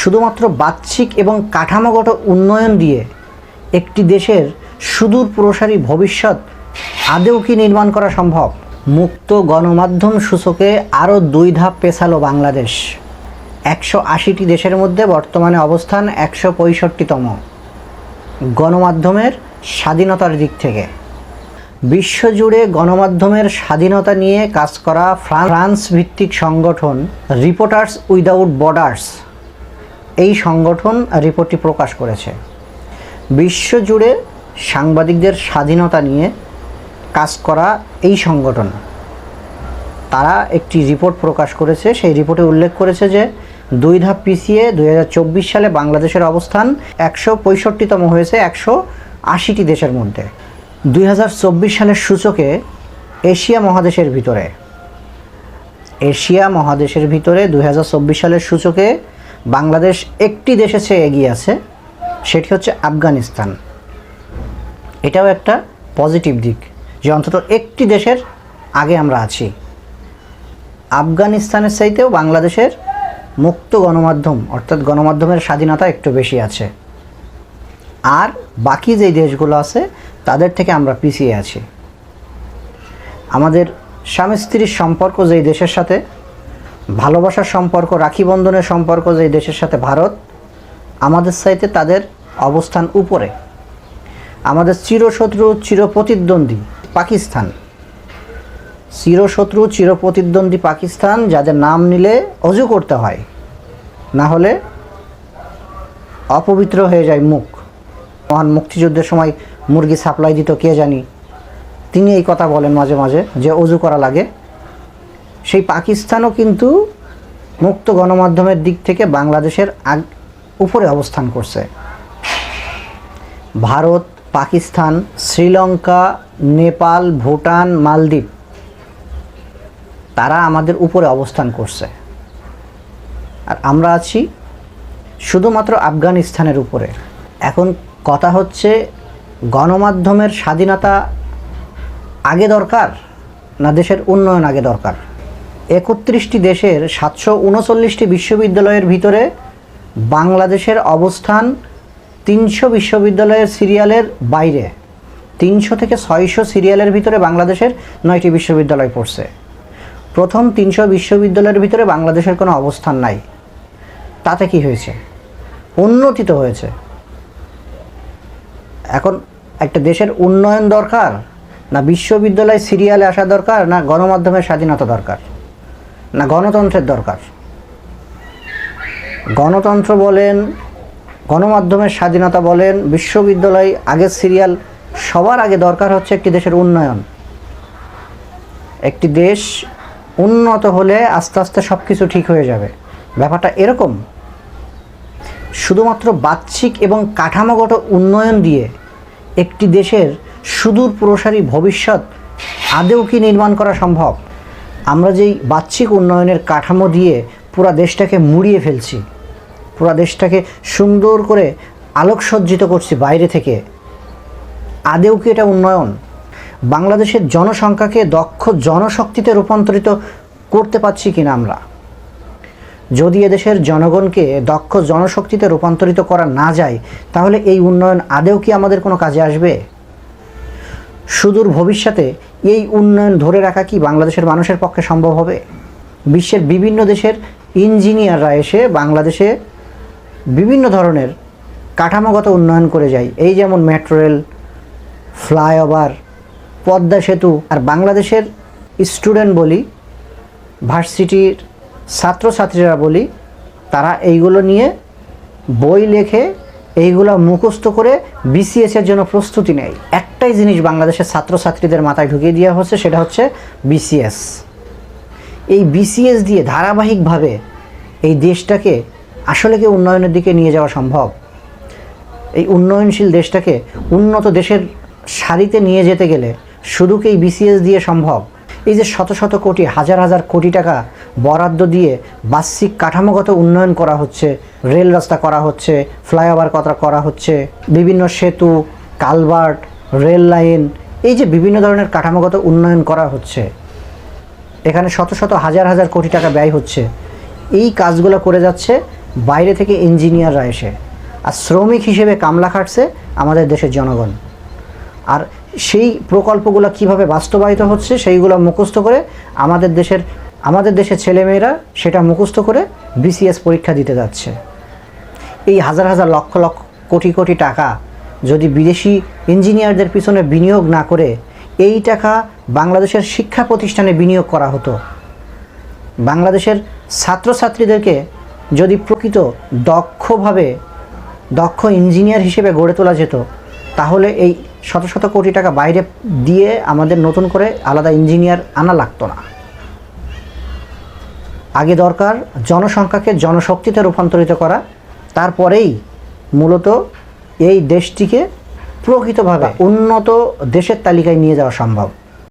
শুধুমাত্র বাহ্যিক এবং কাঠামোগত উন্নয়ন দিয়ে একটি দেশের সুদূর প্রসারী ভবিষ্যৎ আদেও কি নির্মাণ করা সম্ভব? মুক্ত গণমাধ্যম সূচকে আরও দুই ধাপ পেছালো বাংলাদেশ। একশো আশিটি দেশের মধ্যে বর্তমানে অবস্থান একশো পঁয়ষট্টিতম। গণমাধ্যমের স্বাধীনতার দিক থেকে। বিশ্বজুড়ে গণমাধ্যমের স্বাধীনতা নিয়ে কাজ করা ফ্রান্স ভিত্তিক সংগঠন রিপোর্টার্স উইদাউট বর্ডার্স এই সংগঠন রিপোর্টটি প্রকাশ করেছে। বিশ্বজুড়ে সাংবাদিকদের স্বাধীনতা নিয়ে কাজ করা এই সংগঠন। তারা একটি রিপোর্ট প্রকাশ করেছে। সেই রিপোর্টে উল্লেখ করেছে যে, দুই ধাপ পিছিয়ে দুই সালে বাংলাদেশের অবস্থান একশো পঁয়ষট্টিতম হয়েছে একশো আশিটি দেশের মধ্যে। দুই হাজার চব্বিশ সালের সূচকে এশিয়া মহাদেশের ভিতরে। এশিয়া মহাদেশের ভিতরে দু হাজার চব্বিশ সালের সূচকে বাংলাদেশ একটি দেশে চেয়ে এগিয়ে আছে, সেটি হচ্ছে আফগানিস্তান। এটাও একটা পজিটিভ দিক যে অন্তত একটি দেশের আগে আমরা আছি। আফগানিস্তানের চাইতেও বাংলাদেশের মুক্ত গণমাধ্যম, অর্থাৎ গণমাধ্যমের স্বাধীনতা একটু বেশি আছে। আর বাকি যেই দেশগুলো আছে, তাদের থেকে আমরা পিছিয়ে আছি। আমাদের স্বামী স্ত্রীর সম্পর্ক যেই দেশের সাথে ভালোবাসার সম্পর্ক, রাখি বন্ধনের সম্পর্ক যেই দেশের সাথে ভারত, আমাদের চাইতে তাদের অবস্থান উপরে। আমাদের চিরশত্রু, চিরপ্রতিদ্বন্দ্বী পাকিস্তান। চিরশত্রু, চিরপ্রতিদ্বন্দ্বী পাকিস্তান, যাদের নাম নিলে অজু করতে হয়। না হলে অপবিত্র হয়ে যায় মুখ। মহান মুক্তিযুদ্ধের সময় মুরগি সাপ্লাই দিত কে জানি। তিনি এই কথা বলেন মাঝে মাঝে যে অজু করা লাগে। সেই পাকিস্তানও কিন্তু মুক্ত গণমাধ্যমের দিক থেকে বাংলাদেশের আগ, উপরে অবস্থান করছে। ভারত, পাকিস্তান, শ্রীলঙ্কা, নেপাল, ভুটান, মালদ্বীপ, তারা আমাদের উপরে অবস্থান করছে। আর আমরা আছি শুধুমাত্র আফগানিস্তানের উপরে। এখন কথা হচ্ছে গণমাধ্যমের স্বাধীনতা আগে দরকার না দেশের উন্নয়ন আগে দরকার? একত্রিশটি দেশের সাতশো উনচল্লিশটি বিশ্ববিদ্যালয়ের ভিতরে বাংলাদেশের অবস্থান তিনশো বিশ্ববিদ্যালয়ের সিরিয়ালের বাইরে। তিনশো থেকে ছয়শো সিরিয়ালের ভিতরে বাংলাদেশের নয়টি বিশ্ববিদ্যালয় পড়ছে। প্রথম তিনশো বিশ্ববিদ্যালয়ের ভিতরে বাংলাদেশের কোনো অবস্থান নাই। তাতে কি হয়েছে? উন্নতি তো হয়েছে। এখন একটা দেশের উন্নয়ন দরকার, না বিশ্ববিদ্যালয় সিরিয়ালে আসা দরকার, না গণমাধ্যমের স্বাধীনতা দরকার? না গণতন্ত্রের দরকার? গণতন্ত্র বলেন, গণমাধ্যমের স্বাধীনতা বলেন, বিশ্ববিদ্যালয় আগের সিরিয়াল সবার আগে দরকার হচ্ছে একটি দেশের উন্নয়ন। একটি দেশ উন্নত হলে আস্তে আস্তে সব কিছু ঠিক হয়ে যাবে। ব্যাপারটা এরকম। শুধুমাত্র বাহ্যিক এবং কাঠামোগত উন্নয়ন দিয়ে একটি দেশের সুদূর প্রসারী ভবিষ্যৎ আদেও কি নির্মাণ করা সম্ভব? আমরা যেই বাহ্যিক উন্নয়নের কাঠামো দিয়ে পুরা দেশটাকে মুড়িয়ে ফেলছি, পুরা দেশটাকে সুন্দর করে আলোকসজ্জিত করছি বাইরে থেকে আদেও কি এটা উন্নয়ন? বাংলাদেশের জনসংখ্যাকে দক্ষ জনশক্তিতে রূপান্তরিত করতে পারছি কিনা আমরা? যদি এদেশের জনগণকে দক্ষ জনশক্তিতে রূপান্তরিত করা না যায়, তাহলে এই উন্নয়ন আদেও কি আমাদের কোনো কাজে আসবে? সুদূর ভবিষ্যতে এই উন্নয়ন ধরে রাখা কি বাংলাদেশের মানুষের পক্ষে সম্ভব হবে? বিশ্বের বিভিন্ন দেশের ইঞ্জিনিয়াররা এসে বাংলাদেশে বিভিন্ন ধরনের কাঠামোগত উন্নয়ন করে যায়। এই যেমন মেট্রো রেল, ফ্লাইওভার, পদ্মা সেতু আর বাংলাদেশের স্টুডেন্ট বলি, ভার্সিটির ছাত্রছাত্রীরা বলি, তারা এইগুলো নিয়ে বই লেখে, এইগুলো মুখস্থ করে বিসিএসের জন্য প্রস্তুতি নেয়। একটাই জিনিস বাংলাদেশের ছাত্রছাত্রীদের মাথায় ঢুকিয়ে দেওয়া হচ্ছে, সেটা হচ্ছে বিসিএস এই বিসিএস দিয়ে ধারাবাহিকভাবে এই দেশটাকে আসলে কি উন্নয়নের দিকে নিয়ে যাওয়া সম্ভব? এই উন্নয়নশীল দেশটাকে উন্নত দেশের সারিতে নিয়ে যেতে গেলে শুধু কি এই বিসিএস দিয়ে সম্ভব? এই যে শত শত কোটি, হাজার হাজার কোটি টাকা বরাদ্দ দিয়ে বার্ষিক কাঠামোগত উন্নয়ন করা হচ্ছে, রেল রাস্তা করা হচ্ছে, ফ্লাইওভার কথা করা হচ্ছে, বিভিন্ন সেতু কালভার্ট রেল লাইন, এই যে বিভিন্ন ধরনের কাঠামোগত উন্নয়ন করা হচ্ছে, এখানে শত শত হাজার হাজার কোটি টাকা ব্যয় হচ্ছে, এই কাজগুলো করে যাচ্ছে বাইরে থেকে ইঞ্জিনিয়াররা এসে। আর শ্রমিক হিসেবে কামলা খাটছে আমাদের দেশের জনগণ। আর সেই প্রকল্পগুলো কীভাবে বাস্তবায়িত হচ্ছে সেইগুলো মুখস্থ করে আমাদের দেশের আমাদের দেশের ছেলেমেয়েরা সেটা মুখস্থ করে বিসিএস পরীক্ষা দিতে যাচ্ছে। এই হাজার হাজার লক্ষ লক্ষ কোটি কোটি টাকা যদি বিদেশি ইঞ্জিনিয়ারদের পিছনে বিনিয়োগ না করে এই টাকা বাংলাদেশের শিক্ষা প্রতিষ্ঠানে বিনিয়োগ করা হতো। বাংলাদেশের ছাত্রছাত্রীদেরকে যদি প্রকৃত দক্ষভাবে দক্ষ ইঞ্জিনিয়ার হিসেবে গড়ে তোলা যেত, তাহলে এই শত শত কোটি টাকা বাইরে দিয়ে আমাদের নতুন করে আলাদা ইঞ্জিনিয়ার আনা লাগতো না। আগে দরকার জনসংখ্যাকে জনশক্তিতে রূপান্তরিত করা, তারপরেই মূলত এই দেশটিকে প্রকৃতভাবে উন্নত দেশের তালিকায় নিয়ে যাওয়া সম্ভব।